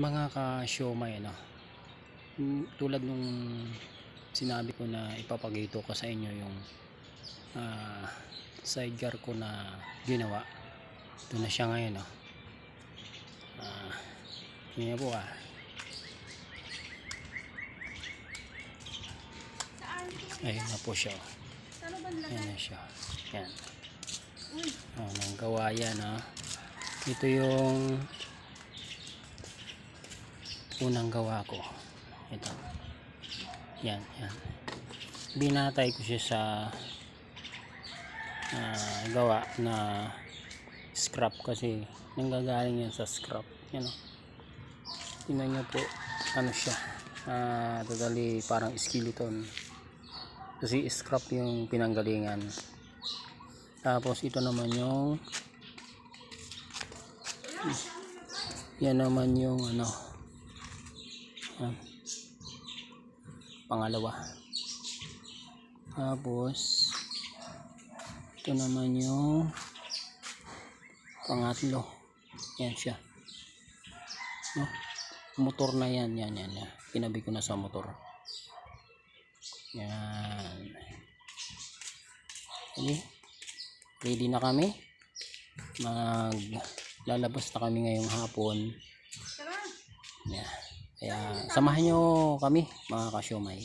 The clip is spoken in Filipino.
mga ka-siomay ano mm, tulad nung sinabi ko na ipapagito ko sa inyo yung ah, sidecar ko na ginawa ito na siya ngayon oh. ah, yun po ah ayun na po siya oh. Nilagay? na siya. Yan. Uy, Oh, nang gawa yan ha. Ito yung unang gawa ko. Ito. Yan, yan. Binatay ko siya sa ah, gawa na scrap kasi nanggagaling yan sa scrap. Yan o. Tingnan nyo po ano siya. Ah, totally parang skeleton. Kasi scrap yung pinanggalingan. Tapos ito naman yung yan naman yung ano yan. pangalawa. Tapos ito naman yung pangatlo. Yan siya. No? Motor na yan, yan, yan, yan. Pinabi ko na sa motor. Yan. Okay ready na kami mag lalabas na kami ngayong hapon tara. yeah. Kaya samahan nyo kami mga kasyomay